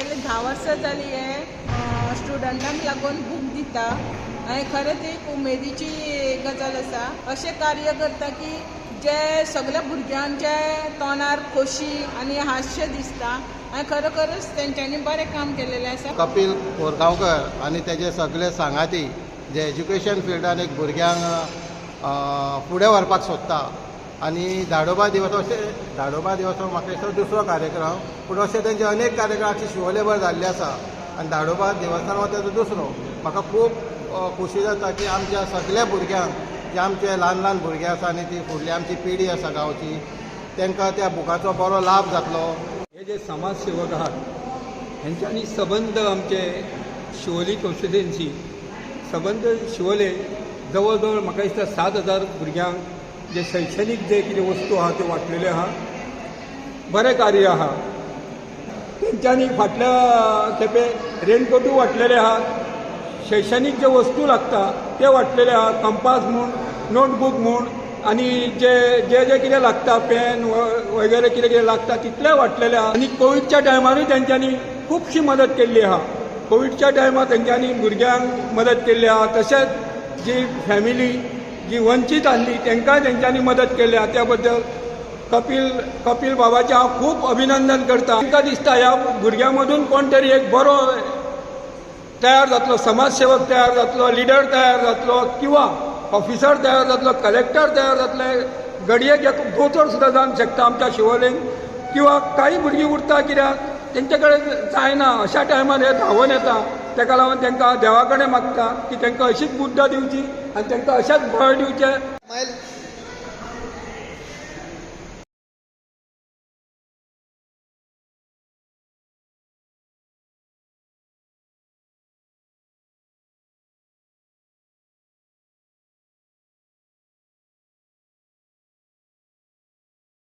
गेले धा वर्सां जाली हे स्टुडंटांक लागून बूक दिता. आनी खरेंच एक उमेदीची गजाल आसा अशें कार्य करता की जे सगल्या भुरग्यांच्या तोंडार खोशी आनी हास्य दिसता. आणि खरोखरच तेंच्यांनी बरें काम केलेलें आसा कपिल कोरगांवकर आनी तेजे सगळे सांगाती जे एज्युकेशन फिल्डान एक भुरग्यांक फुडें व्हरपाक सोदता. आनी धाडोबा दिवस अशें धाडोबा दिवस म्हाका दिसता दुसरो कार्यक्रम पूण अशे तेंचे अनेक कार्यक्रमाची शिवोलेबर जाल्ले आसा आनी धाडोबा देवस्थान हो तेजो दुसरो. म्हाका खूब खोशी जाता की आमच्या सगल्या भुरग्यांक जे आमचे ल्हान ल्हान भुरगे आसा आनी ती फुडली आमची पिढी आसा गांवची तांकां त्या बुकाचो बरो लाभ जातलो. हे जे समाजसेवक आहात ह्यांच्यानी सबंद आमचे शिवोली कॉन्स्टिट्युएन्सी सबंद शिवोले जवळ जवळ म्हाका दिसता सात हजार भुरग्यांक जे शैक्षणीक जे कितें वस्तू आहा ते वांटलेले आहा बरें कार्य आहा तेंच्यांनी फाटल्या खेपे रेनकोटूय वांटलेले आहात. शैक्षणीक जे वस्तू लागता ते वांटलेले आहा कंपास म्हूण नोटबूक म्हूण आनी जे जे जे कितें लागता पेन वगैरे कितें कितें लागता तितले वाटलेले आहा आनी कोविडच्या टायमारूय तेंच्यांनी खुबशी मदत केल्ली आहा कोविडच्या टायमार तेंच्यांनी भुरग्यांक मदत केल्ली आहा तशेंच जी फॅमिली जी वंचीत आसली तेंकांय तेंच्यांनी मदत केल्या त्या बद्दल कपिल कपिल बाबाचें हांव खूब अभिनंदन करता तांकां दिसता ह्या भुरग्यां मदून कोण तरी एक बरो तयार जातलो समाजसेवक तयार जातलो लिडर तयार जातलो किंवा ऑफिसर तयार जातलो कलेक्टर तयार जातले घडयेक एक दोतोर सुद्दां जावंक शकता आमच्या शिवोलेन किंवा काही भुरगीं उरता कित्याक तेंचे कडेन जायना अशा टायमार हे धांवन येता. तेका लागून तांकां देवा कडेन मागता की तांकां अशीच बुद्ध दिवची आनी तांकां अशेंच बळ दिवचें.